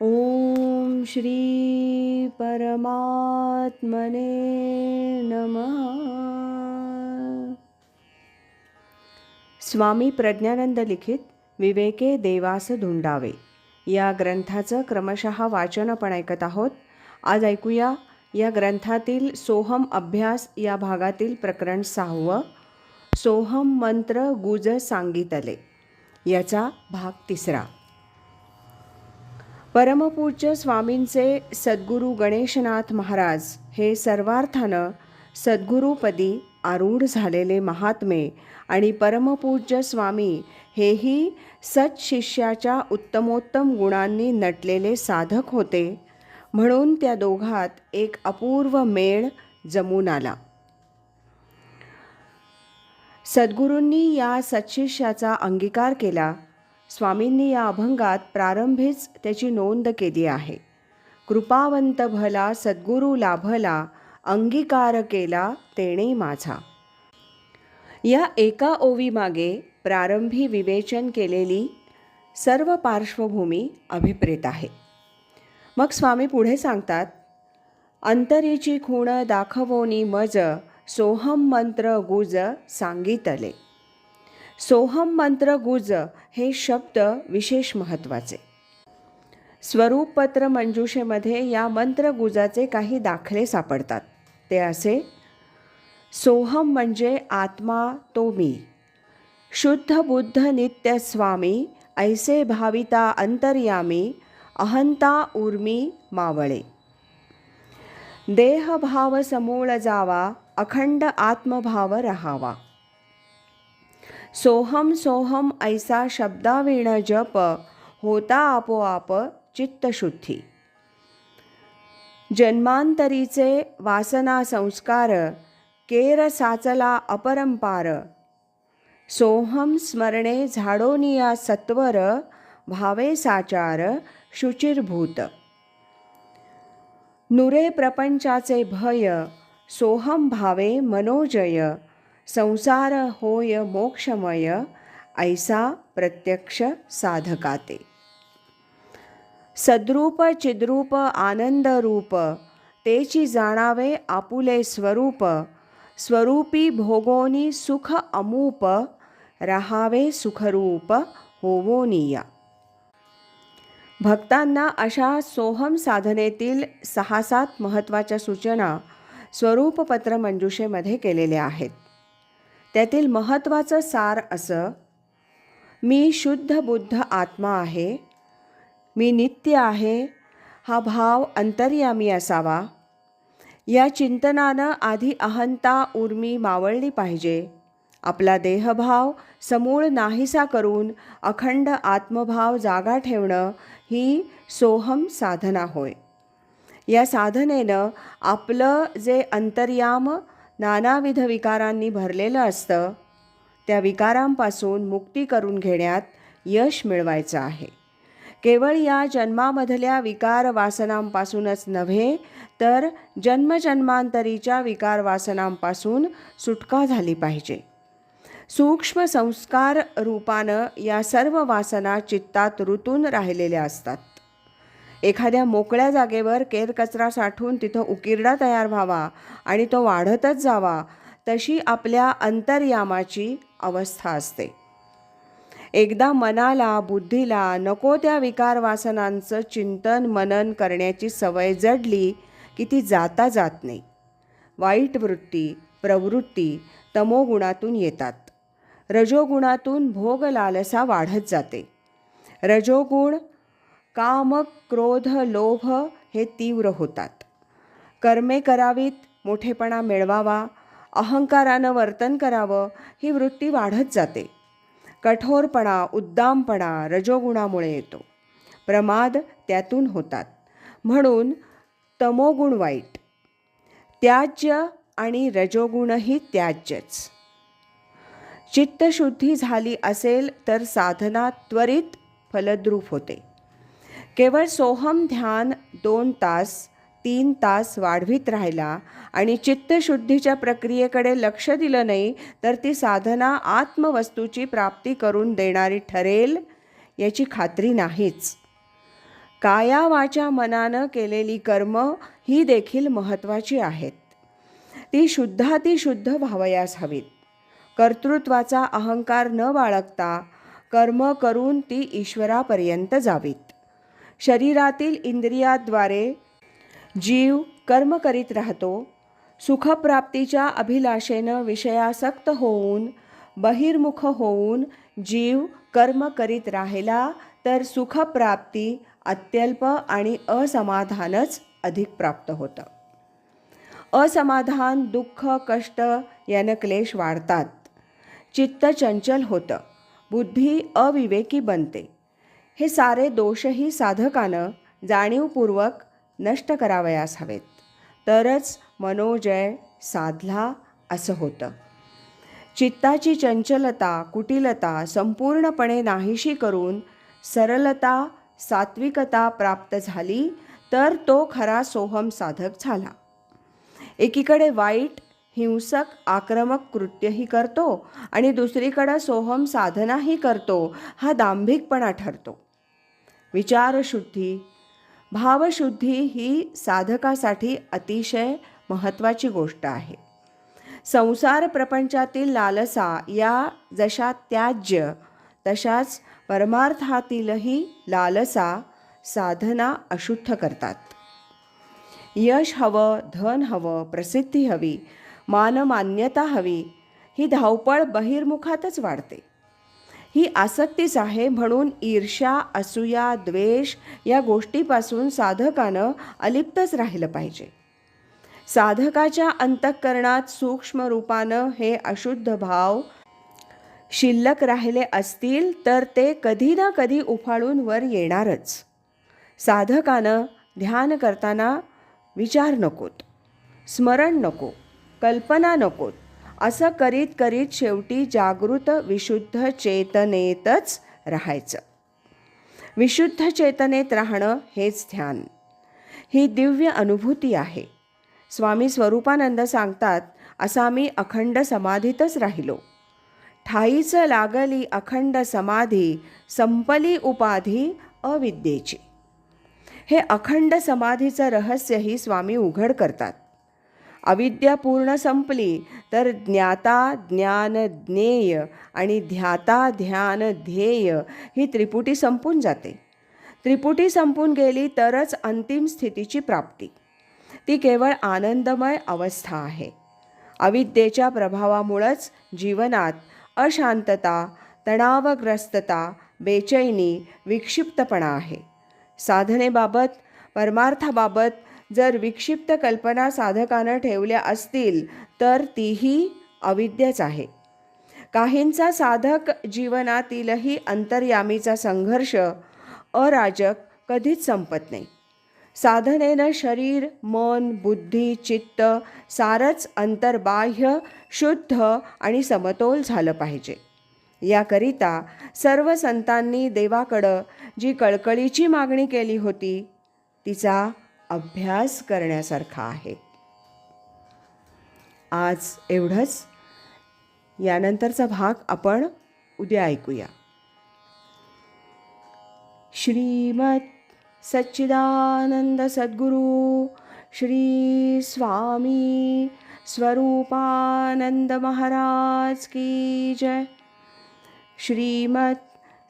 ॐ श्री परमात्मने नमः। स्वामी प्रज्ञानंद लिखित विवेके देवास धुंडावे या ग्रंथाचं क्रमशः वाचन आपण ऐकत आहोत. आज ऐकूया या ग्रंथातील सोहम अभ्यास या भागातील प्रकरण सहावं सोहम मंत्र गुज सांगितले. याचा भाग तिसरा. परमपूज्य स्वामींचे सद्गुरू गणेशनाथ महाराज हे सर्वार्थानं सद्गुरूपदी आरूढ झालेले महात्मे आणि परमपूज्य स्वामी हेही सत्शिष्याच्या उत्तमोत्तम गुणांनी नटलेले साधक होते. म्हणून त्या दोघात एक अपूर्व मेळ जमून आला. सद्गुरूंनी या सत्शिष्याचा अंगीकार केला. स्वामींनी या अभंगात प्रारंभीच त्याची नोंद केली आहे. कृपावंत भला सद्गुरू लाभला अंगीकार केला तेणे माझा. या एका ओवीमागे प्रारंभी विवेचन केलेली सर्व पार्श्वभूमी अभिप्रेत आहे. मग स्वामी पुढे सांगतात अंतरीची खूण दाखवोनी मज सोहम मंत्र गुज सांगितले. सोहम मंत्र गुज हे शब्द विशेष महत्त्वाचे स्वरूपपत्र मंजुषेमध्ये या मंत्रगुजाचे काही दाखले सापडतात. ते असे सोहम म्हणजे आत्मा तो मी. शुद्ध बुद्ध नित्य स्वामी ऐसे भाविता अंतर्यामी अहंता उर्मी मावळे. देहभाव समूळ जावा अखंड आत्मभाव रहावा. सोहम सोहम ऐसा शब्दावीण जप होता आपोआप चित्तशुद्धी. जन्मांतरीचे वासना संस्कार केर साचला अपरंपार. सोहम स्मरणे झाडोनिया सत्वर भावे साचार शुचिर्भूत. नुरे प्रपंचाचे भय सोहम भावे मनोजय. संसार होय मोक्षमय ऐसा प्रत्यक्ष साधकाते. सद्रूप चिद्रूप आनंदरूप तेची जाणावे आपुले स्वरूप स्वरूपी भोगोनी सुख अमूप रहावे सुखरूप होवोनिया. भक्तांना अशा सोहम साधनेतील सहा सात महत्त्वाच्या सूचना स्वरूपपत्र मंजुषेमध्ये केलेल्या आहेत. त्यातील महत्त्वाचं सार असं मी शुद्ध बुद्ध आत्मा आहे मी नित्य आहे हा भाव अंतर्यामी असावा. या चिंतनानं आधी अहंता उर्मी मावळली पाहिजे. आपला देहभाव समूळ नाहीसा करून अखंड आत्मभाव जागा ठेवणं ही सोहम साधना होय. या साधनेनं आपलं जे अंतर्याम नानाविध विकारांनी भरलेलं असतं त्या विकारांपासून मुक्ती करून घेण्यात यश मिळवायचं आहे. केवळ या जन्मामधल्या विकार वासनांपासूनच नव्हे तर जन्मजन्मांतरीच्या विकार वासनांपासून सुटका झाली पाहिजे. सूक्ष्म संस्कार रूपानं या सर्व वासना चित्तात ऋतून राहिलेल्या असतात. एखाद्या मोकळ्या जागेवर केरकचरा साठवून तिथं उकिरडा तयार व्हावा आणि तो वाढतच जावा तशी आपल्या अंतर्यामाची अवस्था असते. एकदा मनाला बुद्धीला नको त्या विकार वासनांचं चिंतन मनन करण्याची सवय जडली की ती जाता जात नाही. वाईट वृत्ती प्रवृत्ती तमोगुणातून येतात. रजोगुणातून भोग लालसा वाढत जाते. रजोगुण काम क्रोध लोभ हे तीव्र होतात. कर्मे करावीत मोठेपणा मिळवावा अहंकारानं वर्तन करावं ही वृत्ती वाढत जाते. कठोरपणा उद्दामपणा रजोगुणामुळे येतो. प्रमाद त्यातून होतात. म्हणून तमोगुण वाईट. त्याज्य आणि रजोगुणही त्याज्यच. चित्तशुद्धी झाली असेल तर साधना त्वरित फलद्रूप होते. केवळ सोहम ध्यान दोन तास तीन तास वाढवीत राहिला आणि चित्तशुद्धीच्या प्रक्रियेकडे लक्ष दिलं नाही तर ती साधना आत्मवस्तूची प्राप्ती करून देणारी ठरेल याची खात्री नाहीच. काया वाचा मनानं केलेली कर्म ही देखील महत्त्वाची आहेत. ती शुद्धातिशुद्ध व्हावयास हवीत. कर्तृत्वाचा अहंकार न बाळगता कर्म करून ती ईश्वरापर्यंत जावीत. शरीरातील इंद्रियाद्वारे जीव कर्म करीत राहतो सुखप्राप्तीच्या अभिलाषेनं विषयासक्त होऊन बहिर्मुख होऊन जीव कर्म करीत राहिला तर सुखप्राप्ती अत्यल्प आणि असमाधानच अधिक प्राप्त होतं. असमाधान दुःख कष्ट यानं क्लेश वाढतात. चित्त चंचल होतं. बुद्धी अविवेकी बनते. हे सारे दोषही साधकानं जाणीवपूर्वक नष्ट करावयास हवेत. तरच मनोजय साधला असं होतं. चित्ताची चंचलता कुटिलता संपूर्णपणे नाहीशी करून सरलता सात्विकता प्राप्त झाली तर तो खरा सोहम साधक झाला. एकीकडे वाईट हिंसक आक्रमक कृत्यही करतो आणि दुसरीकडं सोहम साधनाही करतो हा दांभिकपणा ठरतो. विचारशुद्धी. भावशुद्धी ही साधकासाठी अतिशय महत्त्वाची गोष्ट आहे. संसार प्रपंचातील लालसा या जशा त्याज्य तशाच परमार्थातीलही लालसा साधना अशुद्ध करतात. यश हवं धन हवं प्रसिद्धी हवी मानमान्यता हवी ही धावपळ बहिर्मुखातच वाढते. ही आसक्तीच आहे म्हणून ईर्ष्या असूया द्वेष या गोष्टीपासून साधकानं अलिप्तच राहिलं पाहिजे. साधकाच्या अंतःकरणात सूक्ष्म रूपानं हे अशुद्ध भाव शिल्लक राहिले असतील तर ते कधी ना कधी उफाळून वर येणारच. साधकानं ध्यान करताना विचार नकोत स्मरण नको कल्पना नकोत असं करीत करीत शेवटी जागृत विशुद्ध चेतनेतच राहायचं. विशुद्ध चेतनेत राहणं हेच ध्यान. ही दिव्य अनुभूती आहे. स्वामी स्वरूपानंद सांगतात असा मी अखंड समाधीतच राहिलो. ठाईचं लागली अखंड समाधी संपली उपाधी अविद्येची. हे अखंड समाधीचं रहस्यही स्वामी उघड करतात. अविद्या पूर्ण संपली तर ज्ञाता ज्ञान ज्ञेय आणि ध्याता ध्यान ध्येय ही त्रिपुटी संपून जाते. त्रिपुटी संपून गेली तरच अंतिम स्थितीची प्राप्ती. ती केवळ आनंदमय अवस्था आहे. अविद्येच्या प्रभावामुळंच जीवनात अशांतता तणावग्रस्तता बेचैनी विक्षिप्तपणा आहे. साधनेबाबत परमार्थाबाबत जर विक्षिप्त कल्पना साधकानं ठेवल्या असतील तर तीही अविद्यच आहे. काहींचा साधक जीवनातीलही अंतर्यामीचा संघर्ष अराजक कधीच संपत नाही. साधनेनं शरीर मन बुद्धी चित्त सारंच अंतर्बाह्य शुद्ध आणि समतोल झालं पाहिजे. याकरिता सर्व संतांनी देवाकडं जी कळकळीची मागणी केली होती तिचा अभ्यास करण्यासारखा आहे. आज एवढंच. यानंतरचा भाग आपण उद्या ऐकूया. श्रीमत सच्चिदानंद सद्गुरु श्री स्वामी स्वरूपानंद महाराज की जय. श्रीमत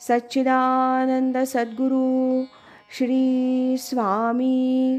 सच्चिदानंद सद्गुरु श्री स्वामी